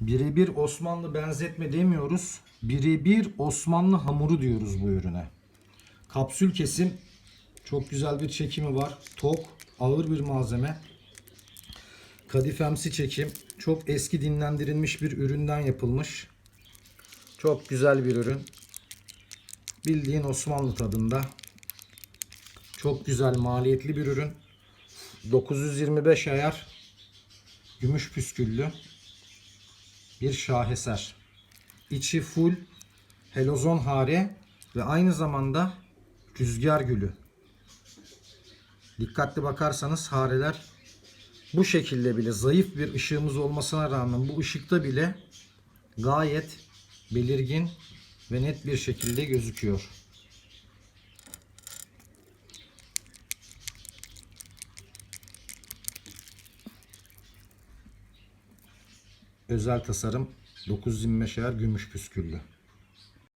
Birebir Osmanlı benzetme demiyoruz. Birebir Osmanlı hamuru diyoruz bu ürüne. Kapsül kesim. Çok güzel bir çekimi var. Tok, ağır bir malzeme. Kadifemsi çekim. Çok eski dinlendirilmiş bir üründen yapılmış. Çok güzel bir ürün. Bildiğin Osmanlı tadında. Çok güzel maliyetli bir ürün. 925 ayar. Gümüş püsküllü. Bir şaheser. İçi full helozon hare ve aynı zamanda rüzgar gülü. Dikkatli bakarsanız hareler bu şekilde bile zayıf bir ışığımız olmasına rağmen bu ışıkta bile gayet belirgin ve net bir şekilde gözüküyor. Özel tasarım 925 ayar gümüş püsküllü.